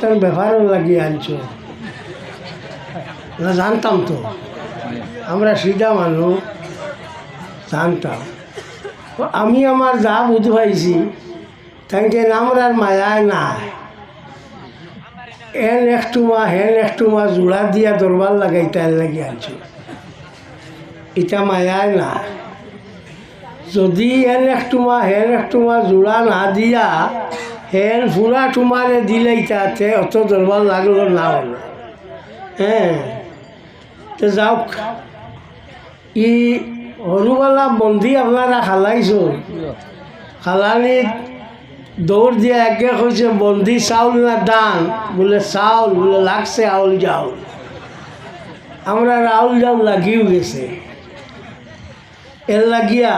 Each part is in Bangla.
তার ব্যবহারও লাগিয়ে আনছো। জানতাম তো। আমরা সিধা মানুষ, জানতাম। আমি আমার যা বুঝ পাইছি তাকে আমরার মায়ায় নাই। এন একটু মা হেন একটু মা জোড়া দিয়া দরবার লাগাই তাই লাগি আনছো। এটা মায়ায় না যদি এন একটু মা হেন একটু মা জোড়া না দিয়া হেন ফুরা টুমারে দিলেই তাতে অত দরবার লাগল না হলো। হ্যাঁ তো যাওক। ই সৰুবেলা বন্ধি আপনারা খালাইছো খালানিত দৌড় দিয়ে একে কৈছে বন্ধি চাউল না দান? বলে, চাউল। বলে, লাগছে আউল চাউল আমরা আউল চাউল লাগিও গেছে। এর লাগিয়া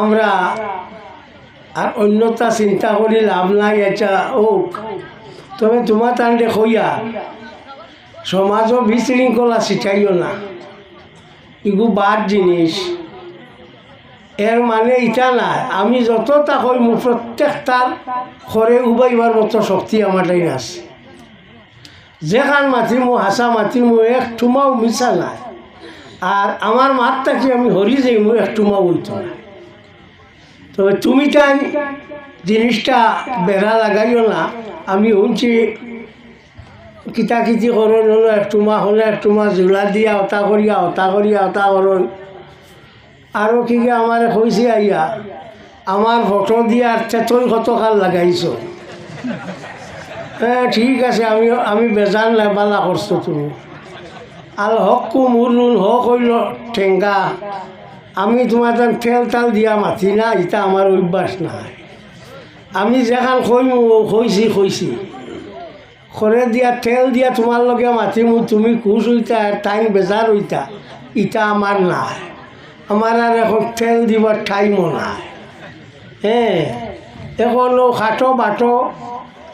আমরা আর অন্যতা চিন্তা করি লাভ নাই এটা ওক তবে তোমার তান্ডে কইয়া সমাজও বিশৃঙ্খলা শিখাইও না। ইগু বাদ জিনিস এর মানে ইটা নাই। আমি যত যতটা কইমু প্রত্যেকটার ঘরে উবাইবার মতো শক্তি আমার তাই আছে। যেখান মাতিমু হাসা মাতিমু এক টুমাও মিশা নাই। আর আমার মাতটাকে আমি হরি যাইমু এক টুমাও উঠত না তবে তুমি তাই জিনিসটা বেড়া লাগাইও না। আমি শুনছি কিতা কিতি করন হলো একটু মা হলে একটু মা জোলা দিয়া অতা করিয়া অতা করিয়া অতা করন আৰু কি আমার কৈছে আইয়া? আমার ফটো দিয়া চেতন কতকাল লাগাইছ। হ্যাঁ ঠিক আছে, আমি আমি বেজান নেবালা করছ তুমি। আল হকু নুন হক হইল ঠেঙ্গা আমি তোমার তান তেল তাল দিয়া মাতি না এটা আমার অভ্যাস নাই। আমি যেখান কইমু কইছি কইছি খৰে দিয়া তেল দিয়া তোমাৰ লগে মাতিমু, তুমি খুচ হইতা টাইম বেজাৰ হইতা, ইটা আমাৰ নাই। আমাৰ আর এখন তেল দিবার টাইমও নাই। হ্যাঁ এখনও খাটো বাটো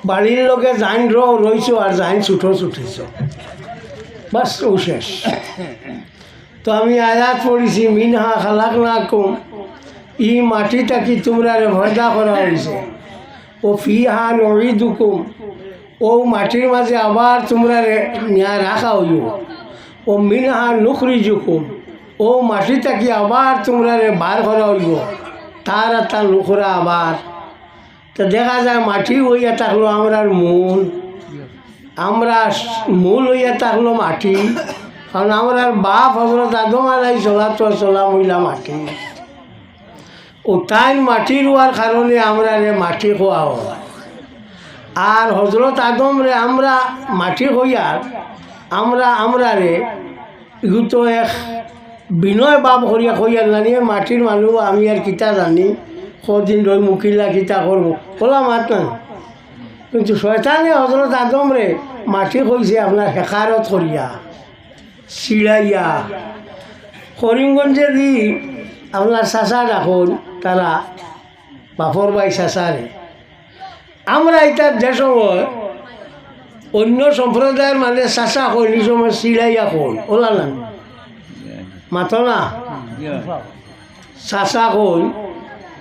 বাড়ির লগে জাইন রইছো আর জাইন ছুটো ছুটিছ বাস ও শেষ। তো আমি আয়াত পড়িছি, মিনহা খালাক না কম ই মাটিটা কি তোমরা ভয়দা করা হয়েছে? ও ফি হা নড়ি দুকুম ও মাটির মাঝে আবার তোমরা রাখা হইব ও মিনহা নুখরি জুকুম ও মাটিটা কি আবার তোমরা বার করা হইব তার একটা নুখরা আবার। তো দেখা যায় মাটি হইয়া থাকল আমরার মূল। আমরা মূল হইয়া থাকল মাটি। কারণ আমরার বাপ হজরত আদম আলাই চলা তো চলা মহিলা মাটি। ও তাই মাটি রোয়ার কারণে আমরা রে মাটি খোয়া হয়। আর হজরত আদম রে আমরা মাটি হইয়ার আমরা আমরা রে ইগু তো এক বিনয় বাপ করিয়া কইয়ার জানি, মাটির মানুষ আমি আর কিতা জানি, কদিন রই মুখিলা কিতা করব বলা মাত না কিন্তু শয়তানে হজরত আদম রে মাটি কইছে আপনার হেকারত করিয়া। চিড়াইয়া করিমগঞ্জে দি আপনার চাচা রাখুন তারা বাপর বাই চাচারে আমরা এটা যে সময় অন্য সম্প্রদায়ের মানে চাচা কইনি সময় চিড়াইয়া কই না। মাত না? চাচা কই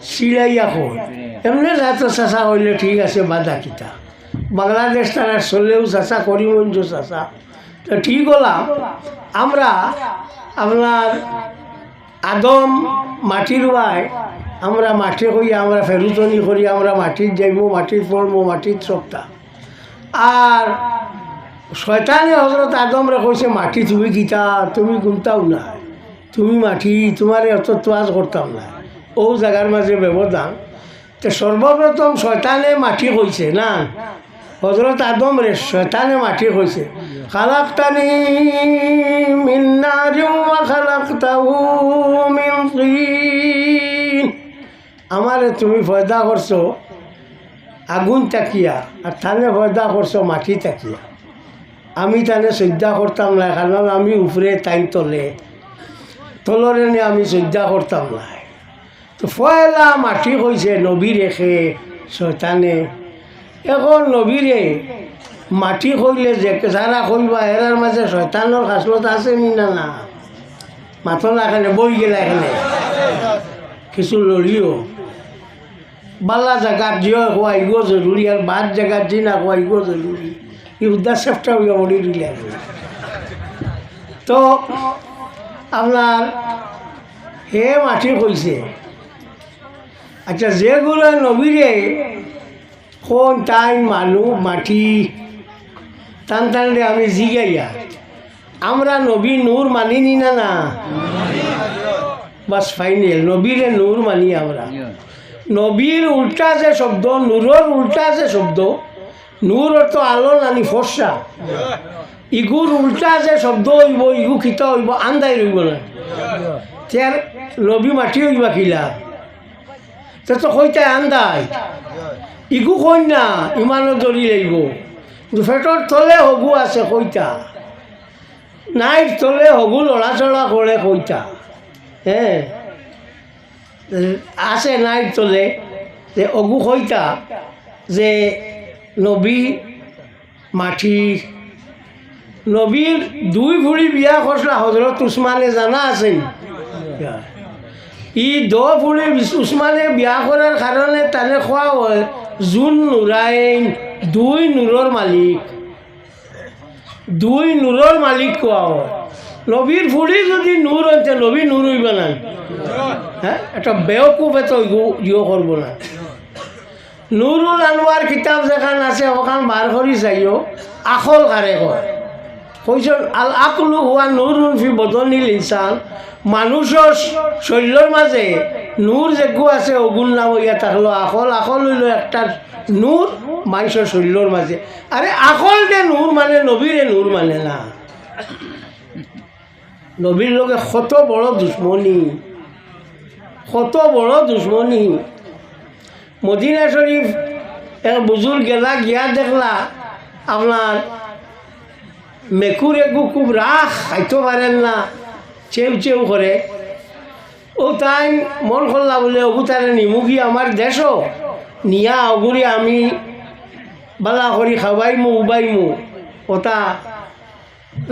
চিড়াইয়া কই এমনি যাতে চাচা কইলে ঠিক আছে বাধা কিতা। বাংলাদেশ তারা চলেও চাচা করিমগঞ্জ তো ঠিক হলাম। আমরা আপনার আদম মাটি রুয়ায় আমরা মাটি করি আমরা ফেরুতনি করি, আমরা মাটির যাইব মাটির পড়ব মাটির সপ্তাহ আর শয়তানে হজরত আদমরে কইছে, মাটি তুমি গীতা, তুমি গুনতাও না তুমি মাটি, তোমার অত তোয়াজ করতাম না ও জায়গার মাঝে ব্যবধান। তো সর্বপ্রথম শয়তানে মাটি কইছে, না? হজরত আদম রে শয়তানে মাটি কইছে খালাক্তানি মিন তিন। আমারে তুমি ফয়দা করছ, আগুন তাকিয়া, আর থানে ফয়দা করছ, মাটি তাকিয়া। আমি তানে শ্রদ্ধা করতাম না, কারণ আমি উপরে তাই তলে। তলরে নিয়ে আমি শ্রদ্ধা করতাম না। তো ফয়লা মাটি কইছে নবী রেখে শয়তানে এখন নবীরে মাটি কইলে যে যারা কইবা এরার মাঝে শয়তানোর খাসলত আছে নি না না? মাথো না এখানে বই গেলা এখানে কিছু লড়িও বালা জাগাত জিও খোয়াইব জরুরি আর বাদ জাগাত জি না খোয়াইব জরুরি এই উদ্দেশ্যটা হইয়া বলি দিলে। তো আপনার হে মাটি কইছে আচ্ছা যেগুলো নবীরে কোন টাইম মানুষ মাটি? টান টানলে আমি জিগাইয়া। আমরা নবী নূর মানিনি না না? বাস ফাইনাল, নবীরে নূর মানি আমরা। নবীর উল্টা যে শব্দ, নূরর উল্টা যে শব্দ নূর অর্থ আলো নানি ফর্সা। ইগুর উল্টা যে শব্দ হইব, ইগু খিত হইব, আন্দাই রইব না। তার নবী মাটি হইবা খিলা তো কইতাই আন্দাই। ইগু কই না ইমানো দরি লাগিব কিন্তু তলে হগু আছে কইতা। নাইট তলে হগু লড়াচড়া করে কইতা। হ্যাঁ আছে নাইট তলে, যে অগু কইতা, যে নবী মাটির নবীর দুই ভুড়ি বিয়া করছিলা হজরত উসমানে জানা আছেন ই দ ভুড়ি উসমানে বিয়া করার কারণে তানে খোৱা হয় জোন নুৰাইন দুই নূৰৰ মালিক। দুই নূৰৰ মালিক কোৱা হয়। নবীর ফুড়ি যদি নূর হইতে নবী নূর হইবে না হ্যাঁ একটা বেওকুফ এত ইয়ে করব না নুরুল আনোয়ার কিতাব যেখান আছে ওখান বার করি চাইও আখল কারে কয়। কৈছিল আল আকলু হোৱা নুৰুন ফি বদনিল ইনচান মানুহৰ শৰীৰৰ মাজে নূৰ যেগু আছে অগুল নাম ইয়া থাকল আখল। আখল হইল একটা নূর মানুষের শরীরের মাঝে। আরে আকল দে নূর মানে নবীরে নূর মানে না। নবীর লোকে কত বড় দুশ্মনী। কত বড় দুশ্মনী। মদিনা শরীফ এক বুজুর্গ গেলা, গিয়া দেখলা, আপনার মেকুর একু খুব রাখ খাইতে পারেন না চেউ চেউ করে। ও তাই মন করলা বলে অগু তারে নিমুগি আমার দেশও নিয়া অগুরি আমি বালা করি খাবাইমু, উবাইমু। ওটা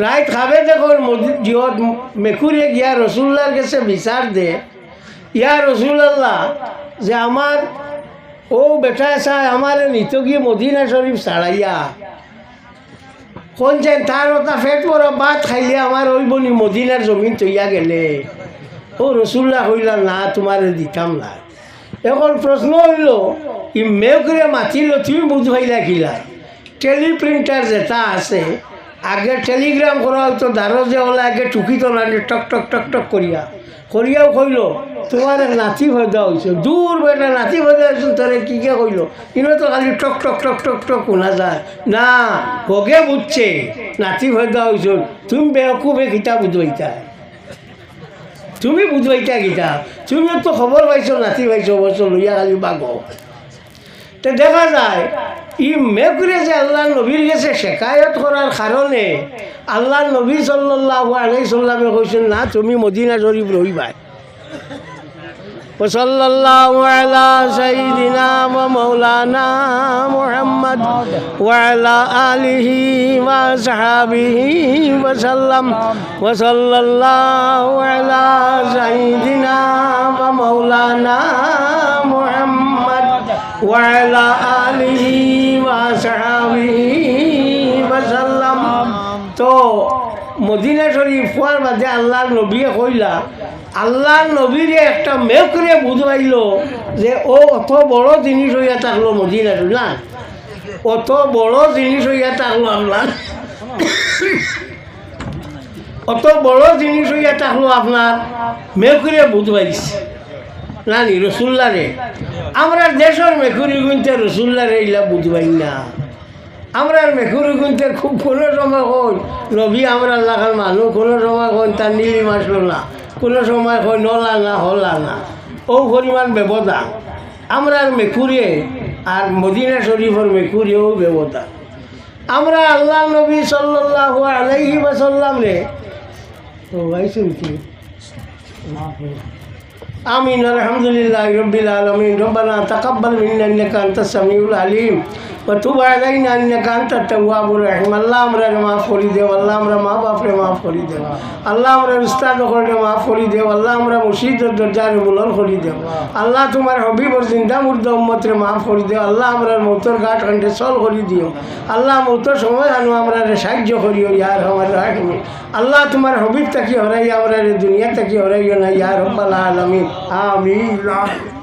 রাইত খাবে দেখুন জিহত মেকুরে গিয়া রসুল্লার কাছে বিচার দে। ইয়া রসুল্লাহ যে আমার ও বেটা চাই আমার নিত গিয়ে মদিনা শরীফ ছাড়াইয়া কোন যেন তার ওটা ফেট বড় বাদ খাইলে আমার ওই বনি মদিনার জমিন তৈয়া গেলে। ও রসুল্লাহ হইলা না, তোমার দিতাম না। এখন প্রশ্ন হইল, ই মেঘরে মাতিল, তুমি বুঝাইলা খিলা টেলিপ্রিন্টার যেটা আছে, আগে টেলিগ্রাম করা হয়তো দারো যে হলে আগে টুকিত না টক টক টক টক করিয়া। করিয়াও কইল, তোমার নাতি ভয়দা হয়েছে দূর বেটা নাতি ভয়দা হয়েছে তোরে কি কে কইল? ইনো তো খালি টক টক টক টক টক শোনা যায়। না হগে বুঝছে, নাতি ভয়দা হয়েছে তুমি বেকুবে কিতা বুঝবাইতা তুমি বুঝবাইতা কিতা? তুমি তো খবর পাইছো, নাতি পাইছো অবশ্য লইয়া খালি বাগ তো দেখা যায়, ই মেঘরে যে আল্লাহ নবীর গেছে শেখায়ত করার কারণে আল্লাহ নবী সাল্লাহ আলাই সাল্লামে কৈছেন না, তুমি মদিনা শরীফ রহিবা وصلى الله على سيدنا ومولانا محمد وعلى آله وصحابه وسلم وصلى الله على سيدنا ومولانا محمد وعلى آله وصحابه وسلم تو مدينة شريف وارمدي الله نبيه خويلا আল্লাহ নবীরে একটা মেঘরে বুঝাইল যে ও অত বড় জিনিস হইয়া থাকল মদিনা না। অত বড় জিনিস হইয়া থাকল আপনার। অত বড় জিনিস হইয়া থাকল আপনার বুঝবাইছে না নি রসুল্লারে আমরা দেশের মেকুরি গুনতে রসুল্লারে ইলা বুঝবাই না। আমরা মেকুরি গুনতে খুব কোনো সময় হই নবী আমরা লাগার মানুষ, কোনো সময় হন তার নীলি মাসলো না। কোনো সময় হয় নলা না হলা না ও পরিমাণ ব্যবধান আমরা মেকুরিয়ে আর মদিনা শরীফের মেকুরিয়েও ব্যবধান আমরা আল্লাহ নবী সাল্লাহ আলাইহি বাসাল্লাম রে ও ভাই শুনছি آمين الحمد لله رب العالمين ربنا تقبل منا إنك أنت السميع العليم ও তু বাড়াই না গান তারটা উয়া বলে আল্লাহ আমরা মাফ করি দেও আল্লাহ আমরা মা বাপরে মাফ করি দেও আল্লাহ আমরা উস্তাদ করে মাফ করি দেও আল্লাহ আমরা মুর্শিদের দরজারে মুলন করি দেও আল্লাহ তোমার হবিবর জিন্দা মুর্দা উম্মতরে মাফ করি দেও আল্লাহ আমরা মৌতর গাঠ কান্ডে চল করি দিও। আল্লাহ মৌতর সময় আনো আমরা সাহায্য করিও, ইয়ার আমার রাখমি আল্লাহ তোমার হবিব তাকি হরাই আমরা দুনিয়া তাকি হরাইও না, ইয়ার রব্বাল আলামিন। আমিন।